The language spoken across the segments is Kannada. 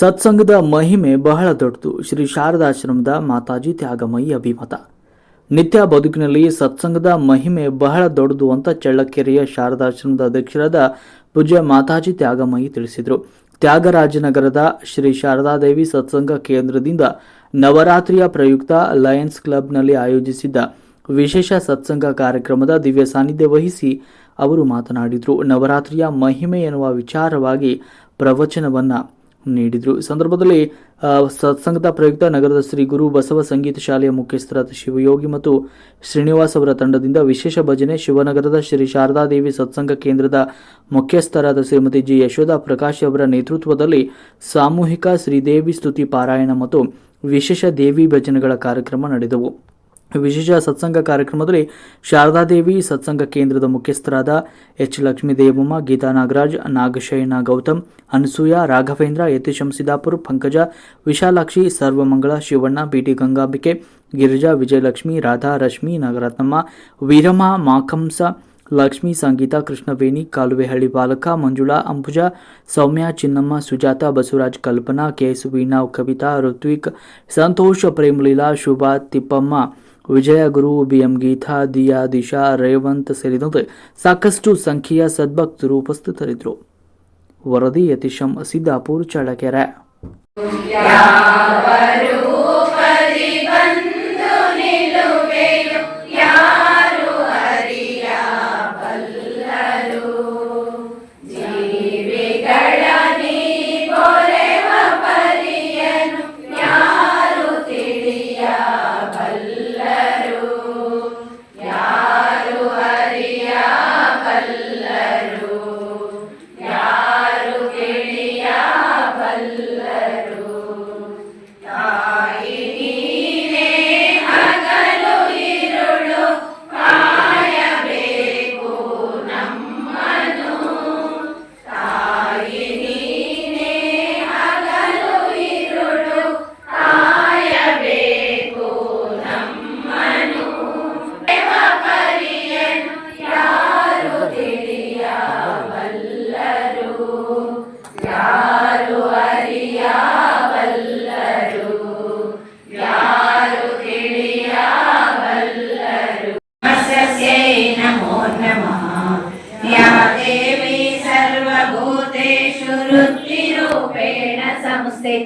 ಸತ್ಸಂಗದ ಮಹಿಮೆ ಬಹಳ ದೊಡ್ಡದು. ಶ್ರೀ ಶಾರದಾಶ್ರಮದ ಮಾತಾಜಿ ತ್ಯಾಗಮಯಿ ಅಭಿಮತ. ನಿತ್ಯ ಬದುಕಿನಲ್ಲಿ ಸತ್ಸಂಗದ ಮಹಿಮೆ ಬಹಳ ದೊಡ್ಡದು ಅಂತ ಚಳ್ಳಕೆರೆಯ ಶಾರದಾಶ್ರಮದ ಅಧ್ಯಕ್ಷರಾದ ಪೂಜ್ಯ ಮಾತಾಜಿ ತ್ಯಾಗಮಯಿ ತಿಳಿಸಿದರು. ತ್ಯಾಗರಾಜನಗರದ ಶ್ರೀ ಶಾರದಾದೇವಿ ಸತ್ಸಂಗ ಕೇಂದ್ರದಿಂದ ನವರಾತ್ರಿಯ ಪ್ರಯುಕ್ತ ಲಯನ್ಸ್ ಕ್ಲಬ್ನಲ್ಲಿ ಆಯೋಜಿಸಿದ್ದ ವಿಶೇಷ ಸತ್ಸಂಗ ಕಾರ್ಯಕ್ರಮದ ದಿವ್ಯ ಸಾನ್ನಿಧ್ಯ ವಹಿಸಿ ಅವರು ಮಾತನಾಡಿದರು. ನವರಾತ್ರಿಯ ಮಹಿಮೆ ಎನ್ನುವ ವಿಚಾರವಾಗಿ ಪ್ರವಚನವನ್ನ ನೀಡಿದರು. ಈ ಸಂದರ್ಭದಲ್ಲಿ ಸತ್ಸಂಗದ ಪ್ರಯುಕ್ತ ನಗರದ ಶ್ರೀ ಗುರು ಬಸವ ಸಂಗೀತ ಶಾಲೆಯ ಮುಖ್ಯಸ್ಥರಾದ ಶಿವಯೋಗಿ ಮತ್ತು ಶ್ರೀನಿವಾಸ್ ಅವರ ತಂಡದಿಂದ ವಿಶೇಷ ಭಜನೆ ಶಿವನಗರದ ಶ್ರೀ ಶಾರದಾದೇವಿ ಸತ್ಸಂಗ ಕೇಂದ್ರದ ಮುಖ್ಯಸ್ಥರಾದ ಶ್ರೀಮತಿ ಜಿ. ಯಶೋಧ ಪ್ರಕಾಶ್ ಅವರ ನೇತೃತ್ವದಲ್ಲಿ ಸಾಮೂಹಿಕ ಶ್ರೀದೇವಿ ಸ್ತುತಿ ಪಾರಾಯಣ ಮತ್ತು ವಿಶೇಷ ದೇವಿ ಭಜನೆಗಳ ಕಾರ್ಯಕ್ರಮ ನಡೆದವು. ವಿಶೇಷ ಸತ್ಸಂಗ ಕಾರ್ಯಕ್ರಮದಲ್ಲಿ ಶಾರದಾದೇವಿ ಸತ್ಸಂಗ ಕೇಂದ್ರದ ಮುಖ್ಯಸ್ಥರಾದ ಎಚ್. ಲಕ್ಷ್ಮೀದೇವಮ್ಮ ಗೀತಾ ನಾಗರಾಜ್, ನಾಗಶಯನ ಗೌತಮ್, ಅನಸೂಯ, ರಾಘವೇಂದ್ರ ಯತೀಶಂ ಪಂಕಜ, ವಿಶಾಲಾಕ್ಷಿ, ಸರ್ವಮಂಗಳ, ಶಿವಣ್ಣ ಬಿಟಿ ಗಂಗಾಂಬಿಕೆ, ಗಿರಿಜಾ, ವಿಜಯಲಕ್ಷ್ಮಿ, ರಾಧಾ, ರಶ್ಮಿ, ನಾಗರತ್ನಮ್ಮ, ವೀರಮ್ಮ, ಮಾಕಂಸ, ಲಕ್ಷ್ಮೀ, ಸಂಗೀತ, ಕೃಷ್ಣವೇಣಿ, ಕಾಲುವೆಹಳ್ಳಿ ಬಾಲಕ, ಮಂಜುಳಾ, ಅಂಬುಜ, ಸೌಮ್ಯ, ಚಿನ್ನಮ್ಮ, ಸುಜಾತ, ಬಸವರಾಜ್ ಕಲ್ಪನಾ ಕೆಎಸ್ ವೀಣಾ ಕವಿತಾ, ಋತ್ವಿಕ್, ಸಂತೋಷ ಪ್ರೇಮಲೀಲಾ ಶುಭಾ ತಿಪ್ಪಮ್ಮ ವಿಜಯ ಗುರು ಬಿಎಂ ಗೀತಾ ದಿಯಾ ದಿಶಾ ರೇವಂತ್ ಸೇರಿದಂತೆ ಸಾಕಷ್ಟು ಸಂಖ್ಯೆಯ ಸದ್ಭಕ್ತರು ಉಪಸ್ಥಿತರಿದ್ದರು. ವರದಿ ಯತೀಶಂ ಸಿದ್ದಾಪುರ್ ಚಳ್ಳಕೆರೆ.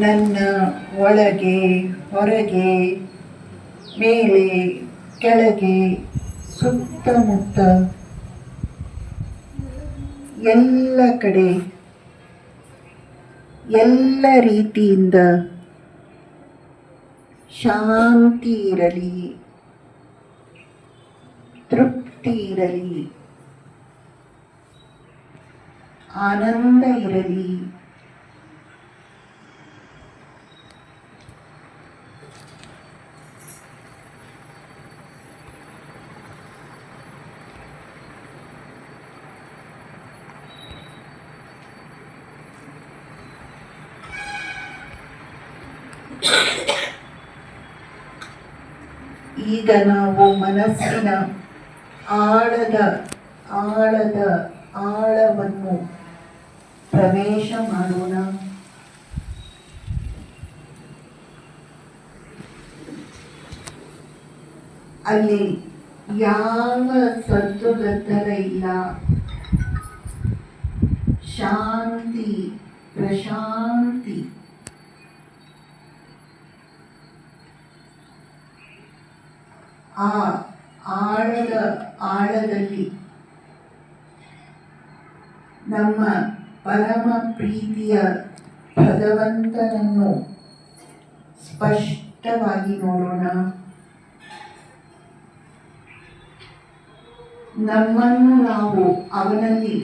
ನನ್ನ ಒಳಗೆ ಹೊರಗೆ ಮೇಲೆ ಕೆಳಗೆ ಸುತ್ತಮುತ್ತ ಎಲ್ಲ ಕಡೆ ಎಲ್ಲ ರೀತಿಯಿಂದ ಶಾಂತಿ ಇರಲಿ ತೃಪ್ತಿ ಇರಲಿ. ಆನಂದ ಇರಲಿ ಈಗ ನಾವು ಮನಸ್ಸಿನ ಆಳದ ಆಳದ ಆಳವನ್ನು ಪ್ರವೇಶ ಮಾಡೋಣ. ಅಲ್ಲಿ ಯಾವ ಸದ್ದು ಇಲ್ಲ. ಶಾಂತಿ ಪ್ರಶಾಂತಿ. ಆ ಆಳದ ಆಳದಲ್ಲಿ ನಮ್ಮ ಪರಮ ಪ್ರೀತಿಯ ಭಗವಂತನನ್ನು ಸ್ಪಷ್ಟವಾಗಿ ನೋಡೋಣ. ನಮ್ಮನ್ನು ನಾವು ಅವನಲ್ಲಿ